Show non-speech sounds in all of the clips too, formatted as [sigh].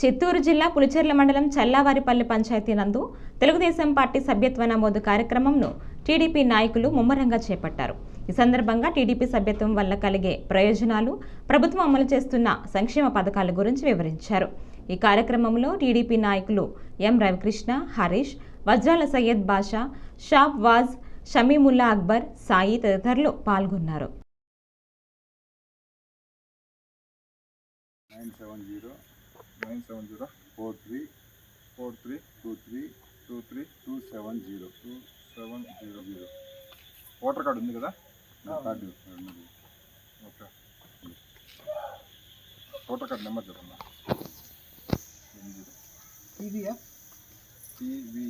చిత్తూరు జిల్లా పులిచెర్ల మండలం చల్లావారిపల్లి పంచాయతీ నందు తెలుగుదేశం పార్టీ సభ్యత్వ నమోదు కార్యక్రమంను టీడీపీ నాయకులు ముమ్మరంగా చేపట్టారు. ఈ సందర్భంగా టీడీపీ సభ్యత్వం వల్ల కలిగే ప్రయోజనాలు ప్రభుత్వం అమలు చేస్తున్న సంక్షేమ పథకాల గురించి వివరించారు. ఈ కార్యక్రమంలో టీడీపీ నాయకులు ఎం రవికృష్ణ హరీష్ వజ్రాల సయ్యద్ బాషా షాబ్ వాజ్ షమీముల్లా అక్బర్ సాయి తదితరులు పాల్గొన్నారు. Nine seven zero nine seven zero four three four three two three two three two seven zero. Two seven zero zero. Voter card ఉంది కదా? Card okay. Voter card number చెప్పండి TVF TV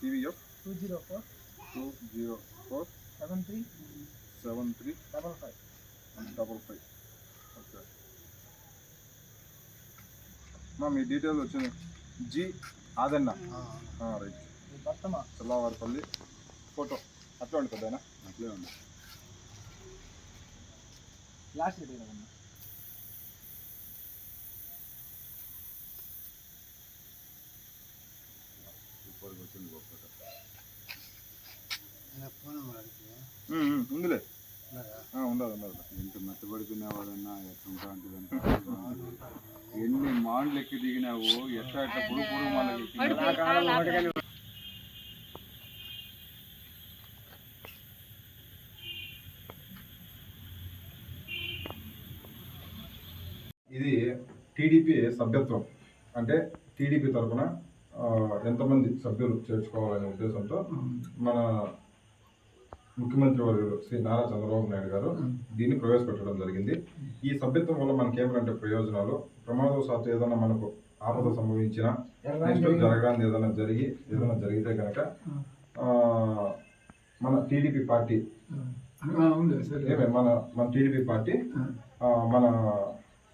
TVF two zero four. Two zero four. Seven three. Seven three. Double five. Double five. Okay. మా detail వచ్చింది. G Adanna. Right. Challavaripalli. Photo. అట్లా ఉండి పెద్ద అట్లే ఉంది లాస్ట్ వచ్చింది ఉందిలే. ఉండదు ఉండదు ఎంత మెత్తబడిపోయినా వాడన్నా ఎట్లుంటా అంటే [laughs] ఎన్ని మాండ్లు ఎక్కి దిగినావు ఎట్లా ఎట్లా పురుగు పురుగు ఇది టీడీపీ సభ్యత్వం. అంటే టీడీపీ తరఫున ఎంతమంది సభ్యులు చేర్చుకోవాలనే ఉద్దేశంతో మన ముఖ్యమంత్రి వర్యులు శ్రీ నారా చంద్రబాబు నాయుడు గారు దీన్ని ప్రవేశపెట్టడం జరిగింది. ఈ సభ్యత్వం వల్ల మనకి ఏమిటంటే ప్రయోజనాలు ప్రమాదవశాత్తు ఏదైనా మనకు ఆపద సంభవించినా నెక్స్ట్ ఏదైనా జరిగి ఏదైనా జరిగితే కనుక మన టీడీపీ పార్టీ ఉంది సరే. ఏమే మన మన టీడీపీ పార్టీ మన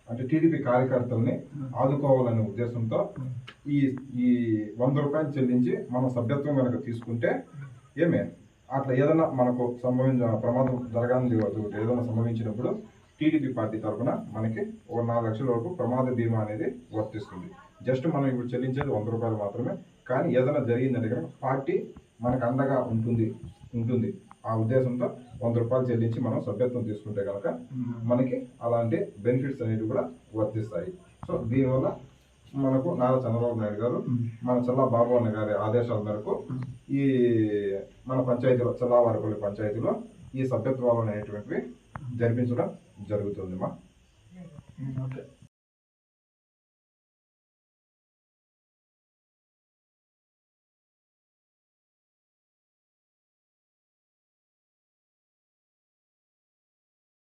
అంటే టీడీపీ కార్యకర్తల్ని ఆదుకోవాలనే ఉద్దేశంతో ఈ ఈ వంద రూపాయలు చెల్లించి మనం సభ్యత్వం కనుక తీసుకుంటే ఏమే అట్లా ఏదైనా మనకు సంభవించ ప్రమాదం జరగాలని ఏదైనా సంభవించినప్పుడు టీడీపీ పార్టీ తరఫున మనకి ఒక నాలుగు లక్షల వరకు ప్రమాద బీమా అనేది వర్తిస్తుంది. జస్ట్ మనం ఇప్పుడు చెల్లించేది వంద రూపాయలు మాత్రమే కానీ ఏదైనా జరిగిందంటే కనుక పార్టీ మనకు అండగా ఉంటుంది ఉంటుంది. ఆ ఉద్దేశంతో వంద రూపాయలు చెల్లించి మనం సభ్యత్వం తీసుకుంటే కనుక మనకి అలాంటి బెనిఫిట్స్ అనేవి కూడా వర్తిస్తాయి. సో దీనివల్ల మనకు నారా చంద్రబాబు నాయుడు గారు మన చల్లా బాబు అన్న గారి ఆదేశాల మేరకు ఈ మన పంచాయతీలో చల్లావారిపల్లి పంచాయతీలో ఈ సభ్యత్వాలు అనేటువంటివి జరిపించడం జరుగుతుంది మా ఓకే.